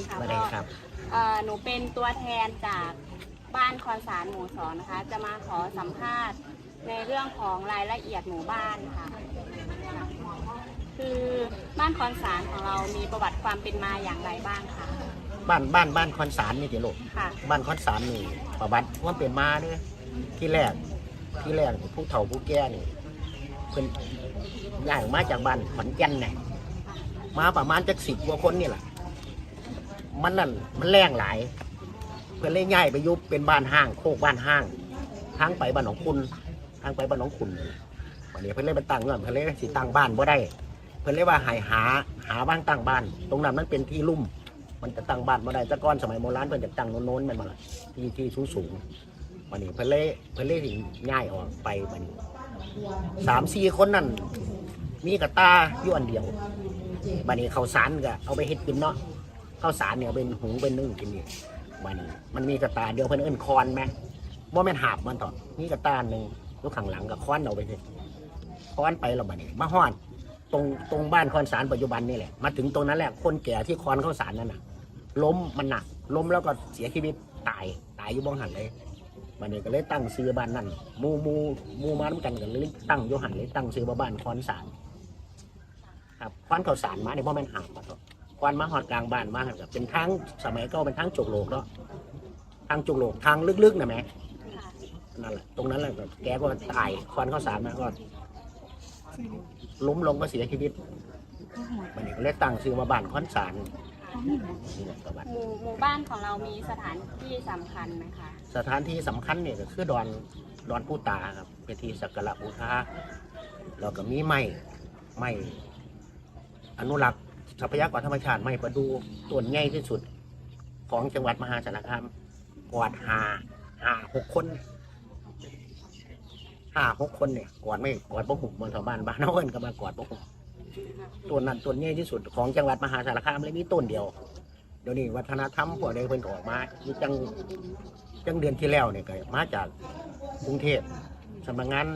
สวัสดีค่ะสวัสดีพ่อครับ เอ่อหนูเป็นตัวแทนจากบ้านคอนสารหมู่สองนะคะ จะมาขอสัมภาษณ์ในเรื่องของรายละเอียดหมู่บ้านค่ะค่ะ คือบ้านคอนสารของเรามีประวัติความเป็นมาอย่างไรบ้างคะบ้านบ้านบ้านคอนสารนี่เดี๋ยวลูกค่ะ บ้านคอนสารนี่ประวัติว่าเป็นมาเนี่ยที่แรกที่แรกผู้เฒ่าผู้แก่นี่เพิ่นย้ายออกมาจากบ้านขอนแก่นเนี่ยมาประมาณจักสิบกว่าคนนี่แหละ มันนั่นมันแรงหลาย เพิ่นเลยย้ายไปยุบเป็นบ้านห้างโคกบ้านห้างทางไปบ้านหนองคุณทางไปบ้านหนองคุณนี่วันนี้เพิ่นเลยไปตั้งเงื่อนเพิ่นเลยสิตังบ้านบ่ได้ เพิ่นเลยว่าให้หาหาบ้านตั้งบ้าน ตรงนั้นมันเป็นที่ลุ่ม มันจะตั้งบ้านมาได้แต่ก่อนสมัยโบราณเพิ่นจะตั้งโน้นๆแมันมาที่ที่สูงสูงๆวันนี้เพิ่นเลยเพิ่นเลยถึงง่ายออกไปบัดนี้สามสี่คนนั่นมีกระตาอยู่อันเดียวบัดนี้เขาสารก็เอาไปเฮ็ดกินเนาะ ข้าวสารเนี่ยเอาเป็นหุงเป็นนึ่งกินนี่บันี้มันมีกระตาเดียวเพิ่นเอิ้นคอนไหมว่าแม่นหาบมันต่อมีกระตาหนึ่งอยู่ข้างหลังกับค้อนเอาไปเลยค้อนไปแล้วบัดนี้มาฮอดตรงตรงบ้านคอนสารปัจจุบันนี่แหละ มาถึงตรงนั้นแหละคนแก่ที่คอนข้าวสารนั่นน่ะ ล้มมันหนักล้มแล้วก็เสียชีวิตตายตายอยู่บ้องหันเลยมันนี่ก็เลยตั้งซื้อบ้านนั่นมูมูมูมาด้วยกันกันเลยตั้งอยู่หันเลยตั้งซื้อบ้านคอนสารครับคอนข้าวสารมาเนี่ยพ่อแม่นหามมาเถอ คอนมาหอดกลางบ้านมาหันกับเป็นทางสมัยก็เป็นทางจุกโลกเนาะทางจุกโลกทางลึกๆนะแม่ค่ะนั่นแหละตรงนั้นแหละก็แกก็ตายคอนข้าวสารมาก็ล้มลงก็เสียชีวิตมันนี่ก็เลยตั้งซื้อว่าบ้านคอนสารนี่แหละก็บ้านหมู่หมู่บ้านของเรามีสถานที่สำคัญไหมคะสถานที่สำคัญเนี่ยก็คือดอนดอนผู้ตาครับเป็นที่สักการะบูชาแล้วก็มีไม้ไม้อนุรักษ์ ทรัพยากรธรรมชาติไม้ประดูต้นใหญ่ที่สุด ของจังหวัดมหาสารคามกวาดหาหาหกคนห้าหกคนเนี่ยกวาดไม่กวาดพวกหุ่มบนชาวบ้านบ้านเอาเอินก็มากวาดพวกหุ่มต้นนั้นต้นใหญ่ที่สุดของจังหวัดมหาสารคามเลยมีต้นเดียวเดี๋ยวนี้วัฒนธรรมพวกใดเพิ่นออกมาอยู่จังจังเดือนที่แล้วเนี่ยก็มาจากกรุงเทพสำนักงาน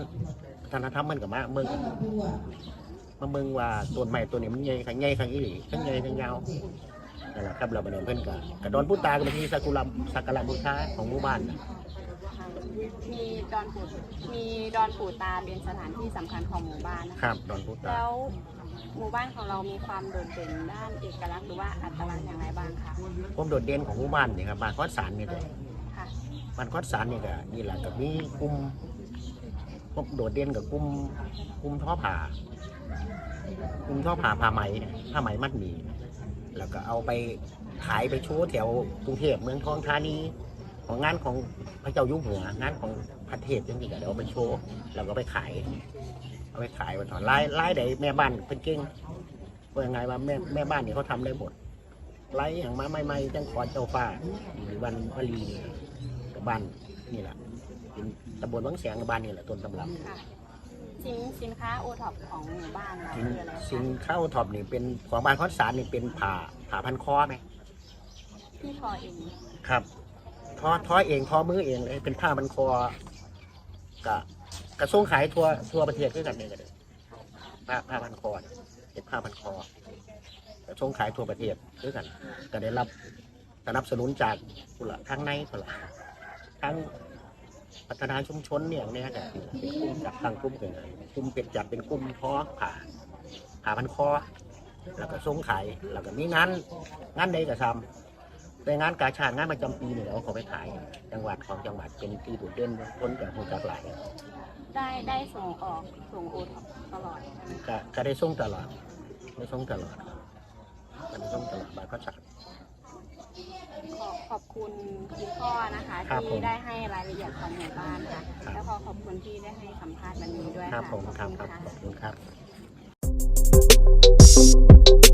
วัฒนธรรมมันก็มาเมือง มาเมืองว่าต้นไม้ตัวนี้มันใหญ่ขังใหญ่ขังอีหลีทั้งใหญ่ทั้งยาวนั่นแหละครับเราไปเดินเพิ่นก็กระดอนพุตาก็เป็นที่สักการะสักการะบูชาของหมู่บ้านน่ะมีดอนปู่มีดอนปู่ตาเป็นสถานที่สำคัญของหมู่บ้านนะคคะรับดอนพุตา แล้วหมู่บ้านของเรามีความโดดเด่นด้านเอกลักษณ์หรือว่าอัตลักษณ์อย่างไรบ้างคะผมโดดเด่นของหมู่บ้านนี่ครับบ้านคอดสารนี่เลยค่ะบ้านคอดสารนี่ก็นี่แหละก็มีกลุ่มผมโดดเด่นกับกลุ่มกลุ่มท่อผ่าก ลุ่มท่อผ่าผ้าไหมผ้าไหมมัดหมี่แล้วก็เอาไปขายไปโชว์แถวกรุงเทพเมืองทองธานีของงานของพระเจ้ายู่หัวงานของพระเทพจังซี่ก็เดี๋ยวเอาไปโชว์แล้วก็ไปขาย เอาไปขายมาถอนไล่ไล่ใดแม่บ้านเพิ่นเก่งว่ายังไงว่าแม่แม่บ้านนี่เขาทำได้หมดไล่อย่างมาใหม่ๆจังขอเจ้าฟ้าหรือวันวลีนี่กับบ้านนี่แหละตำบลวังแสงกับบ้านนี่แหละต้นตำรับ สินสินค้าโอท็อปของหมู่บ้านเราสินคืออะไรคะสินข้าวท็อปนี่เป็นของบ้านคอนสารนี่เป็นผ่าผ่าพันคอไหมที่ทอเองครับทอทอเองทอมือเองเลยเป็นผ้าพันคอกะกระทรวงขายทั่วทั่วประเทศด้วยกันเนี่ยก็ได้ผ้าผ้าพันคอเนี่ยเป็นผ้าพันคอกระทรวงขายทั่วประเทศด้วยกันก็ได้รับสนับสนุนจากกุละทั้งในกุละทั้ง พัฒนาชุมชนเนี่ยอย่างเนี้ยเป็นกลุ่มจับตั้งกลุ่มกันกลุ่มเป็นจับเป็นกลุ่มทอผ่าผ่าพันคอแล้วก็ส่งขายแล้วก็มีงานงานใดก็ทำในงานกาชาติงานประจำปีเนี่ยเอาเขาไปขาย จังหวัดของจังหวัดเป็นที่โดุเด่นคนกับคนจากหลายได้ได้ส่งออกส่งโอท็อปตลอดก็ก็ได้ส่งตลอดได้ส่งตลอดมันส่งตลอดบาทก็สั่งขอ ขอบคุณคุณพ่อนะคะครับผที่มได้ให้รายละเอียดของหมู่บ้านค่ะ ครับ แล้วขอขอบคุณที่ได้ให้สัมภาษณ์วันนี้ด้วยครับค่ะผมครับขอครับณะขอบคุณครับ